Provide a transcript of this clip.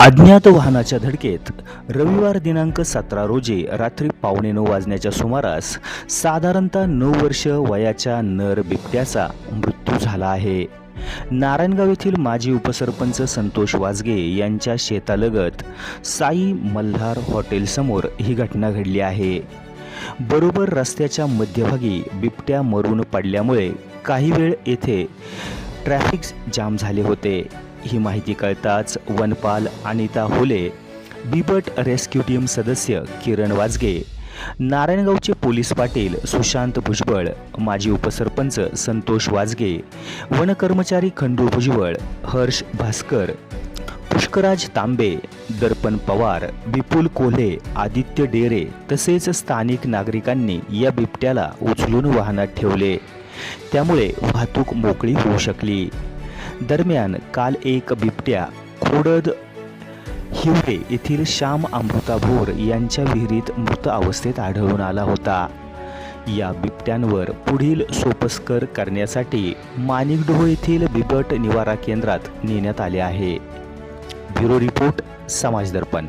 अज्ञात वाहनाच्या धडकेत रविवार दिनांक सतरा रोजी रात्री पावणे नऊ वाजण्याच्या सुमारास साधारणतः नऊ वर्ष वयाच्या नर बिबट्याचा मृत्यू झाला आहे. नारायणगाव येथील माजी उपसरपंच संतोष वाजगे यांच्या शेतालगत साई मल्हार हॉटेलसमोर ही घटना घडली आहे. बरोबर रस्त्याच्या मध्यभागी बिबट्या मरून पडल्यामुळे काही वेळ येथे ट्रॅफिक जाम झाले होते. ही माहिती कळताच वनपाल अनिता होले बिबट रेस्क्यू टीम सदस्य किरण वाजगे नारायणगावचे पोलीस पाटील सुशांत भुजबळ माजी उपसरपंच संतोष वाजगे वनकर्मचारी खंडू भुजबळ हर्ष भास्कर पुष्कराज तांबे दर्पण पवार विपुल कोल्हे आदित्य डेरे तसेच स्थानिक नागरिकांनी या बिबट्याला उचलून वाहनात ठेवले. त्यामुळे वाहतूक मोकळी होऊ शकली. दरम्यान काल एक बिबट्या खोडद हिवरे येथील श्याम अमृता भोर यांच्या विहिरीत मृत अवस्थेत आढळून आला होता. या बिबट्यांवर पुढील सोपस्कर करण्यासाठी माणिकडोह येथील बिबट निवारा केंद्रात नेण्यात आले आहे. ब्युरो रिपोर्ट समाज दर्पण.